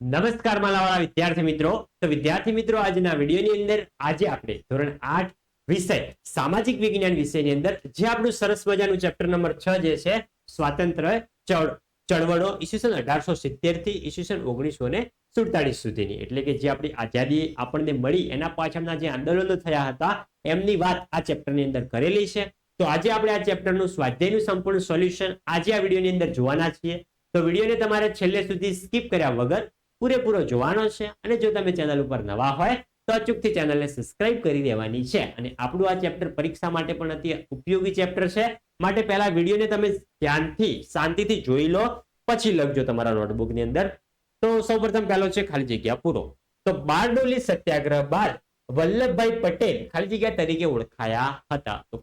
નમસ્કાર માલાવાળા વિદ્યાર્થી મિત્રો. તો વિદ્યાર્થી મિત્રો, આજના વિડીયોની અંદર આજે આપણે ધોરણ આઠ વિષય સામાજિક વિજ્ઞાન વિષયની અંદર, જે આપણું સરસ મજાનું ચેપ્ટર નંબર છ જે છે, સ્વાતંત્ર્ય ચળ, ચળવળો ઈસવીસન અઢારસો સિત્તેરથી ઈસવીસન ઓગણીસો ને સુડતાલીસ સુધીની. એટલે કે જે આપણી આઝાદી આપણને મળી, એના પાછળના જે આંદોલનો થયા હતા, એમની વાત આ ચેપ્ટરની અંદર કરેલી છે. તો આજે આપણે આ ચેપ્ટરનું સ્વાધ્યાયનું સંપૂર્ણ સોલ્યુશન આજે આ વિડીયોની અંદર જોવાના છીએ. તો વિડીયોને તમારે છેલ્લે સુધી સ્કીપ કર્યા વગર પૂરેપૂરો જોવાનો છે અને જો તમે ચેનલ ઉપર નવા હોય, તો અચૂકથી ચેનલને સબસ્ક્રાઇબ કરી દેવાની છે. અને આપણું આ ચેપ્ટર પરીક્ષા માટે પણ અતિ ઉપયોગી ચેપ્ટર છે. માટે પહેલા વિડીયોને તમે ધ્યાનથી, શાંતિથી જોઈ લો. પછી લખજો તમારા નોટબુકની અંદર. તો સૌપ્રથમ પહેલો છે ખાલી જગ્યા પૂરો. તો બારડોલી સત્યાગ્રહ બાદ વલ્લભભાઈ પટેલ ખાલી જગ્યા તરીકે ઓળખાયા હતા. તો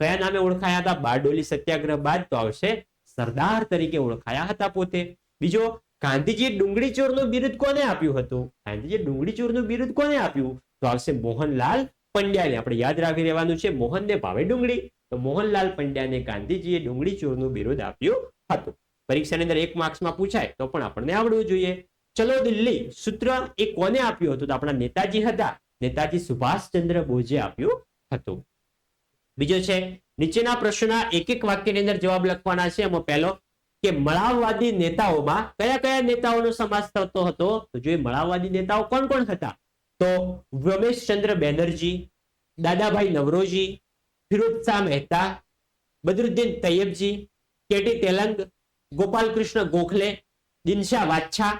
કયા નામે ઓળખાયા હતા? બારડોલી સત્યાગ્રહ બાદ તો આવશે. સરદાર તરીકે ઓળખાયા હતા પોતે. બીજો ગાંધીજીએ ડુંગળી ચોરનું બિરુદ કોને આપ્યું હતું? ગાંધીજીએ ડુંગળી ચોરનું બિરુદ કોને આપ્યું? તો આવશે મોહનલાલ પંડ્યાને. આપણે યાદ રાખી રહેવાનું છે, મોહનને ભાવે ડુંગળી. તો મોહનલાલ પંડ્યાને ગાંધીજીએ ડુંગળી ચોરનું બિરુદ આપ્યું હતું. પરીક્ષાની અંદર એક માર્ક્સમાં પૂછાય, તો પણ આપણને આવડવું જોઈએ. ચલો દિલ્હી, સૂત્ર એ કોને આપ્યું હતું? તો આપણા નેતાજી હતા. નેતાજી સુભાષચંદ્ર બોઝે આપ્યું હતું. બીજો છે, નીચેના પ્રશ્નના એક એક વાક્યની અંદર જવાબ લખવાના છે. એમાં પહેલો કે મળાવવાદી નેતાઓમાં કયા કયા નેતાઓનો સમાસ થતો હતો? તો જો એ મળાવવાદી નેતાઓ કોણ કોણ હતા? તો રમેશચંદ્ર બેનર્જી, દાદાભાઈ નવરોજી, ફિરોજ શાહ મહેતા, બદરુદ્દીન તૈયબજી, કેટી તેલંગ, ગોપાલકૃષ્ણ ગોખલે, દિનશા વાચ્છા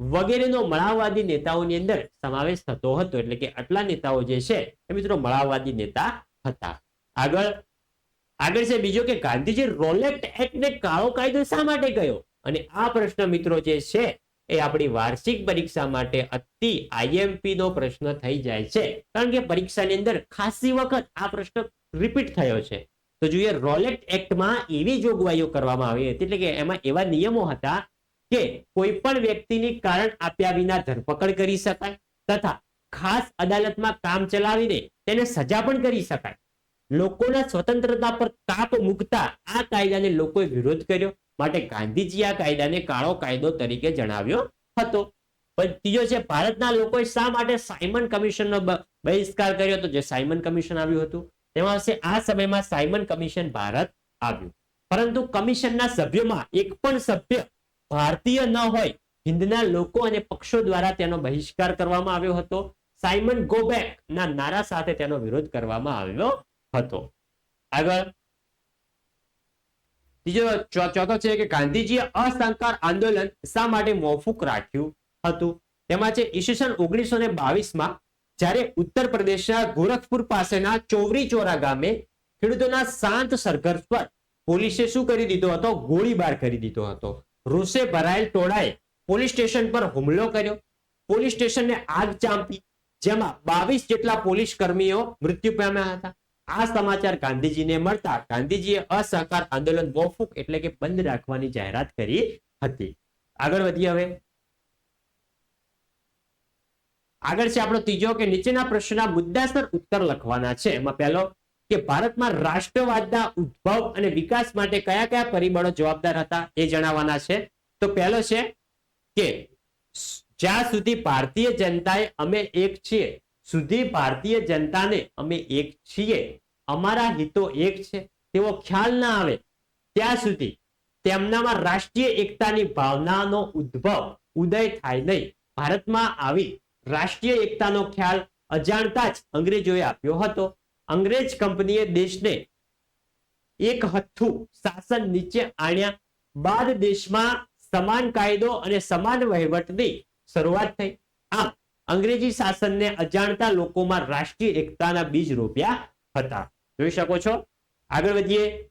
વગેરેનો મળાવવાદી નેતાઓની અંદર સમાવેશ થતો હતો. એટલે કે આટલા નેતાઓ જે છે એ મિત્રો મળાવવાદી નેતા હતા. આગળ આગળ છે બીજો કે ગાંધીજી રોલેટ એક્ટને કાળો કાયદો શા માટે કયો અને આ પ્રશ્ન મિત્રો જે છે એ આપણી વાર્ષિક પરીક્ષા માટે અતિ આઈએમપી નો પ્રશ્ન થઈ જાય છે. કારણ કે પરીક્ષાની અંદર ખાસી વખત આ પ્રશ્ન રિપીટ થયો છે. તો જોઈએ રોલેટ એક્ટમાં એવી જોગવાઈઓ કરવામાં આવી હતી, એટલે કે એમાં એવા નિયમો હતા કે કોઈ પણ વ્યક્તિની કારણ આપ્યા વિના ધરપકડ કરી શકાય તથા ખાસ અદાલતમાં કામ ચલાવીને તેને સજા પણ કરી શકાય. લોકોના સ્વતંત્રતા પર કાપ મૂકતા આ કાયદાને લોકોએ વિરોધ કર્યો. માટે ગાંધીજી આ કાયદાને કાળો કાયદો તરીકે જણાવ્યો હતો. ત્રીજો છે, ભારતના લોકોએ શા માટે સાયમન કમિશનનો બહિષ્કાર કર્યો હતો? જે સાયમન કમિશન આવ્યું હતું. તેમાં આ સમયમાં સાયમન કમિશન ભારત આવ્યું. પરંતુ કમિશનના સભ્યોમાં એક પણ સભ્ય ભારતીય ન હોય. હિન્દના લોકો અને પક્ષો દ્વારા તેનો બહિષ્કાર કરવામાં આવ્યો હતો. સાયમન ગોબેક ના નારા સાથે તેનો વિરોધ કરવામાં આવ્યો હતો. આગળ. બીજો ચોથો છે કે ગાંધીજીએ અસહકાર આંદોલન શા માટે મોફુક રાખ્યું હતું? તેમાં છે, ઈસવીસન ઓગણીસો ને બાવીસમાં જ્યારે ઉત્તર પ્રદેશના ગોરખપુર પાસેના ચોવરી ચોરા ગામે ખેડૂતોના શાંત સરઘર્ષ પર પોલીસે શું કરી દીધો હતો? ગોળીબાર કરી દીધો હતો. રોષે ભરાયેલ ટોળાએ પોલીસ સ્ટેશન પર હુમલો કર્યો. પોલીસ સ્ટેશનને આગ ચાંપી, જેમાં બાવીસ જેટલા પોલીસ કર્મીઓ મૃત્યુ પામ્યા હતા. આ સમાચાર ગાંધીજીને મળતા ગાંધીજીએ અસહકાર આંદોલન મોફુક એટલે કે બંધ રાખવાની જાહેરાત કરી હતી. આગળ વધીએ હવે. આગળ છે આપણો ત્રીજો કે નીચેના પ્રશ્નના મુદ્દાસર ઉત્તર લખવાના છે. એમાં પહેલો કે ભારતમાં રાષ્ટ્રવાદના ઉદ્ભવ અને વિકાસ માટે કયા કયા પરિબળો જવાબદાર હતા એ જણાવવાના છે. તો પહેલો છે કે જ્યાં સુધી ભારતીય જનતાએ અમે એક છીએ સુધી ભારતીય જનતાને અમે એક છીએ. અમારા હિતો એક છે. તેવો ખ્યાલ ના આવે. ત્યાં સુધી તેમનામાં રાષ્ટ્રીય એકતાની ભાવનાનો ઉદ્ભવ, ઉદય થાય નહીં. ભારતમાં આવી રાષ્ટ્રીય એકતાનો ખ્યાલ અજાણતા જ અંગ્રેજોએ આપ્યો હતો. અંગ્રેજ કંપનીએ દેશને એક હથ્થું શાસન નીચે આણ્યા. બાદ દેશમાં સમાન કાયદો અને સમાન વહીવટની શરૂઆત થઈ. અંગ્રેજી શાસનને અજાણતા લોકોમાં રાષ્ટ્રીય એકતાના બીજ રોપ્યા હતા. જોઈ શકો છો? આગળ વધીએ.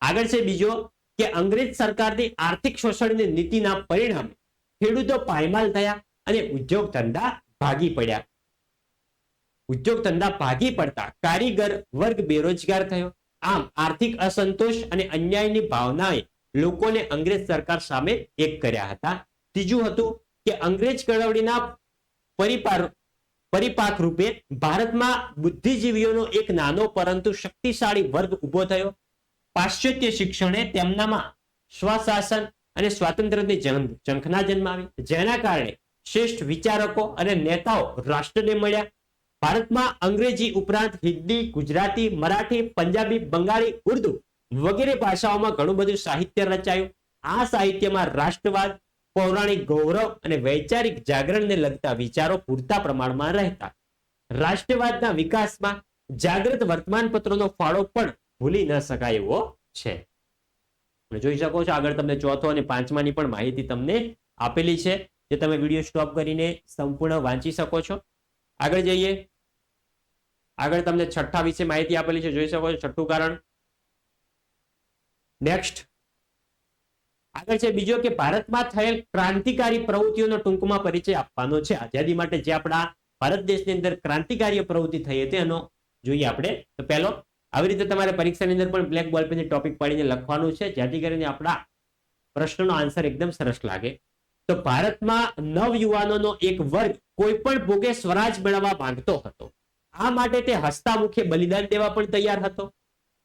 આગળ છે બીજો કે અંગ્રેજ સરકારની આર્થિક શોષણની નીતિના પરિણામે ખેડૂતો પાયમાલ થયા અને ઉદ્યોગ ધંધા ભાગી પડ્યા. ઉદ્યોગ ધંધા ભાગી પડતા કારીગર વર્ગ બેરોજગાર થયો. આમ આર્થિક અસંતોષ અને અન્યાયની ભાવનાએ લોકોને અંગ્રેજ સરકાર સામે એક કર્યા હતા. ત્રીજું હતું કે અંગ્રેજ કળવળીના પરિપાર પરિપાક રૂપે ભારતમાં બુદ્ધિજીવીઓનો એક નાનો પરંતુ શક્તિશાળી વર્ગ ઊભો થયો. પાશ્ચાત્ય શિક્ષણે તેમનામાં સ્વશાસન અને સ્વાતંત્ર્યની ઝંખના જન્માવી. જેના કારણે શ્રેષ્ઠ વિચારકો અને નેતાઓ રાષ્ટ્રને મળ્યા. ભારતમાં અંગ્રેજી ઉપરાંત હિન્દી, ગુજરાતી, મરાઠી, પંજાબી, બંગાળી, ઉર્દુ વગેરે ભાષાઓમાં ઘણું બધું સાહિત્ય રચાયું. આ સાહિત્યમાં રાષ્ટ્રવાદ પૌરાણિક ગૌરવ અને વૈચારિક જાગરણને લગતા વિચારો પૂરતા પ્રમાણમાં રહેતા. રાષ્ટ્રવાદના વિકાસમાં જાગૃત વર્તમાનપત્રોનો ફાળો પણ ભૂલી ન શકાય એવો છે. જોઈ શકો છો, આગળ તમને ચોથો અને પાંચમાની પણ માહિતી તમને આપેલી છે, જે તમે વીડિયો સ્ટોપ કરીને સંપૂર્ણ વાંચી શકો છો. આગળ જઈએ. આગળ તમને છઠ્ઠા વિશે માહિતી આપેલી છે, જોઈ શકો છો, છઠ્ઠું કારણ. નેક્સ્ટ. આગળ છે બીજો કે ભારતમાં થયેલ ક્રાંતિકારી પ્રવૃત્તિઓનો ટૂંકમાં પરિચય આપવાનો છે. આઝાદી માટે જે આપણા ભારત દેશની અંદર ક્રાંતિકારી પ્રવૃત્તિ થઈ હતી એનો જોઈએ આપણે. તો પહેલો, આવી રીતે તમારે પરીક્ષાની અંદર પણ બ્લેક બોલ પેનથી ટોપિક પાડીને લખવાનું છે. જેથી કરીને આપણા પ્રશ્નનો આન્સર એકદમ સરસ લાગે. તો ભારતમાં નવ યુવાનોનો એક વર્ગ કોઈ પણ ભોગે સ્વરાજ મેળવવા માંગતો હતો. આ માટે તે હસતા મુખે બલિદાન દેવા પણ તૈયાર હતો.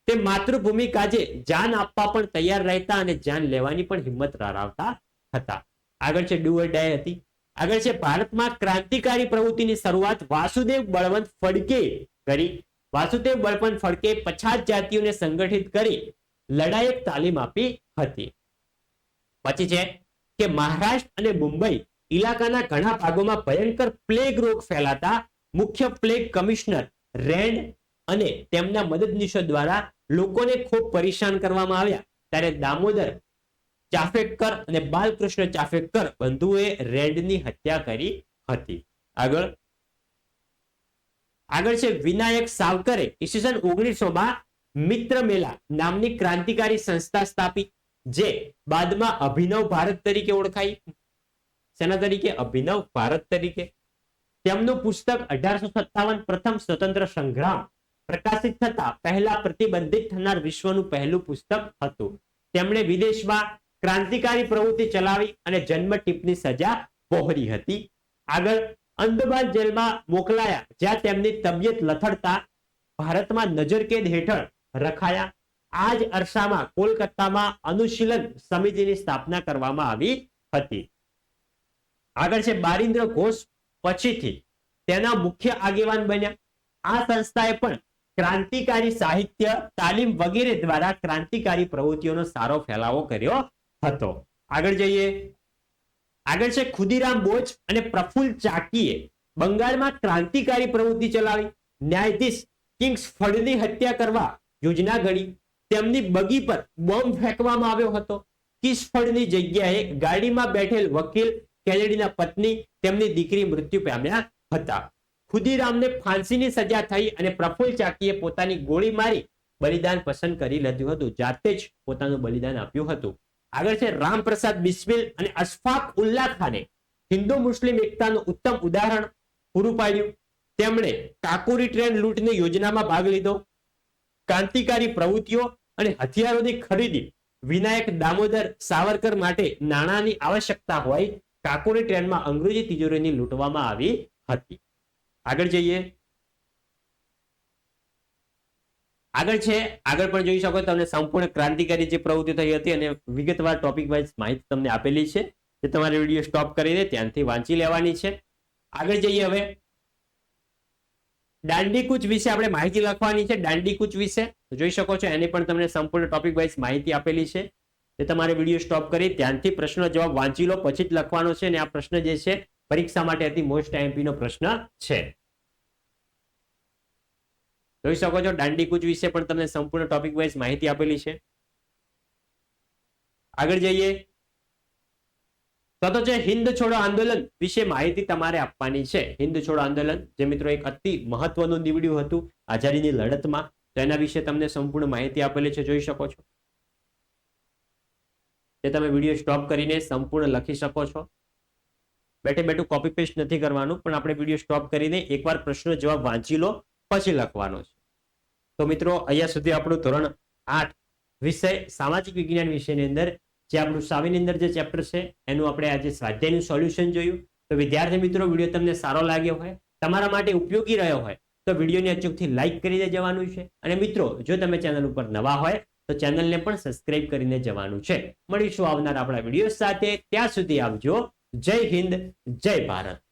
તે માતૃભૂમિ કાજે જાન આપવા પણ તૈયાર રહેતા અને જાન લેવાની પણ હિંમત ધરાવતા હતા. આગળ છે ડુઅર ડાય હતી. આગળ છે, ભારતમાં ક્રાંતિકારી પ્રવૃત્તિની શરૂઆત વાસુદેવ બળવંત ફડકે કરી. વાસુદેવ બળવંત ફડકે પછાત જાતિઓને સંગઠિત કરી લડાયક તાલીમ આપી હતી. પછી છે કે મહારાષ્ટ્ર અને મુંબઈ ઇલાકાના ઘણા ભાગોમાં ભયંકર પ્લેગ રોગ ફેલાતા મુખ્ય પ્લેગ કમિશનર રેન્ડ અને તેમના મદદનીશો દ્વારા લોકોને ખૂબ પરેશાન કરવામાં આવ્યા. ત્યારે દામોદર ચાફેકર અને બાલકૃષ્ણ ચાફેકર બંધુએ રેડની હત્યા કરી હતી. આગળ. આગળ છે વિનાયક સાવકરે ઈસવીસન ઓગણીસો માં મિત્ર મેલા નામની ક્રાંતિકારી સંસ્થા સ્થાપી, જે બાદમાં અભિનવ ભારત તરીકે ઓળખાઈ. સેના તરીકે? અભિનવ ભારત તરીકે. તેમનું પુસ્તક અઢારસો સત્તાવન પ્રથમ સ્વતંત્ર સંગ્રામ પ્રકાશિત થતા પહેલા પ્રતિબંધિત થનાર વિશ્વનું પહેલું પુસ્તક હતું. તેમણે વિદેશમાં ક્રાંતિકારી પ્રવૃત્તિ ચલાવી અને જન્મ ટીપની સજા પહોરી હતી. આગળ અંદમાન જેલમાં મોકલાયા, જ્યાં તેમની તબિયત લથડતા ભારતમાં નજરકેદ હેઠળ રખાયા. આ જ અરસામાં કોલકાતામાં અનુશીલન સમિતિની સ્થાપના કરવામાં આવી હતી. આગળ છે બારિન્દ્ર ઘોષ પછીથી તેના મુખ્ય આગેવાન બન્યા. આ સંસ્થાએ પણ ક્રાંતિકારી સાહિત્ય, તાલીમ વગેરે દ્વારા ક્રાંતિકારી પ્રવૃત્તિઓનો સારો ફેલાવો કર્યો હતો. આગળ જઈએ. આગળ છે ખુદીરામ બોજ અને પ્રફુલ્લ ચાકીએ બંગાળમાં ક્રાંતિકારી પ્રવૃત્તિ ચલાવી. ન્યાયાધીશ કિંગ્સ ફળની હત્યા કરવા યોજના ઘડી. તેમની બગી પર બોમ્બ ફેંકવામાં આવ્યો હતો. કિસફળની જગ્યાએ ગાડીમાં બેઠેલ વકીલ કેનેડીના પત્ની, તેમની દીકરી મૃત્યુ પામ્યા હતા. ખુદીરામને ફાંસીની સજા થઈ અને પ્રફુલ ચાકીએ પોતાની ગોળી મારી બલિદાન પસંદ કરી લીધું હતું. જાતે જ પોતાનું બલિદાન આપ્યું હતું. આગળ છે રામપ્રસાદ બિસ્મિલ અને અશફાક ઉલ્લા ખાને. હિન્દુ મુસ્લિમ એકતાનું ઉત્તમ ઉદાહરણ પૂરું પાડ્યું તેમણે કાકુરી ટ્રેન લૂંટની યોજનામાં ભાગ લીધો. ક્રાંતિકારી પ્રવૃત્તિઓ અને હથિયારોની ખરીદી વિનાયક દામોદર સાવરકર માટે નાણાંની આવશ્યકતા હોય કાકોરી ટ્રેનમાં અંગ્રેજી તિજોરીની લૂંટવામાં આવી હતી. આગળ જઈએ. આગળ છે, આગળ પણ જોઈ શકો તમને સંપૂર્ણ ક્રાંતિકારી જે પ્રવૃત્તિ થઈ હતી અને વિગતવાર ટોપિક વાઇઝ માહિતી તમને આપેલી છે જે તમારે વીડિયો સ્ટોપ કરીને ત્યાંથી વાંચી લેવાની છે. આગળ જઈએ હવે. દાંડીકૂચ વિશે આપણે માહિતી લખવાની છે, દાંડીકૂચ વિશે. જોઈ શકો છો, એની પણ તમને સંપૂર્ણ ટોપિક વાઇઝ માહિતી આપેલી છે. તે તમારે વીડિયો સ્ટોપ કરી ત્યાંથી પ્રશ્ન જવાબ વાંચી લો, પછી જ લખવાનો છે, અને આ પ્રશ્ન જે છે પરીક્ષા માટે અતિ મોસ્ટ નો પ્રશ્ન છે. જોઈ શકો છો દાંડીકૂચ વિશે પણ તમને સંપૂર્ણ ટોપિક વાઇઝ માહિતી આપેલી છે. આગળ જઈએ. તો છે, હિન્દ છોડો આંદોલન વિશે માહિતી તમારે આપવાની છે. હિન્દ છોડો આંદોલન, જે મિત્રો એક અતિ મહત્વનું નીવડ્યું હતું આઝાદીની લડતમાં, તો એના વિશે તમને સંપૂર્ણ માહિતી આપેલી છે, જોઈ શકો છો. જે તમે વીડિયો સ્ટોપ કરીને સંપૂર્ણ લખી શકો છો. બેઠે બેઠું કોપી પેસ્ટ નથી કરવાનું, પણ આપણે વીડિયો સ્ટોપ કરીને એકવાર પ્રશ્ન જવાબ વાંચી લો, પછી લખવાનો છે. તો મિત્રો, અહીંયા સુધી આપણું ધોરણ આઠ વિષય સામાજિક વિજ્ઞાન વિષયની અંદર, જે આપણું સાવીની અંદર જે ચેપ્ટર છે, એનું આપણે આજે સ્વાધ્યાયનું સોલ્યુશન જોયું. તો વિદ્યાર્થી મિત્રો વીડિયો તમને સારો લાગ્યો હોય, તમારા માટે ઉપયોગી રહ્યો હોય, તો વિડીયોને અચૂકથી લાઇક કરીને જવાનું છે. અને મિત્રો, જો તમે ચેનલ ઉપર નવા હોય, તો ચેનલને પણ સબસ્ક્રાઇબ કરીને જવાનું છે. મળીશું આવનાર આપણા વીડિયો સાથે. ત્યાં સુધી આવજો. જય હિન્દ જય ભારત.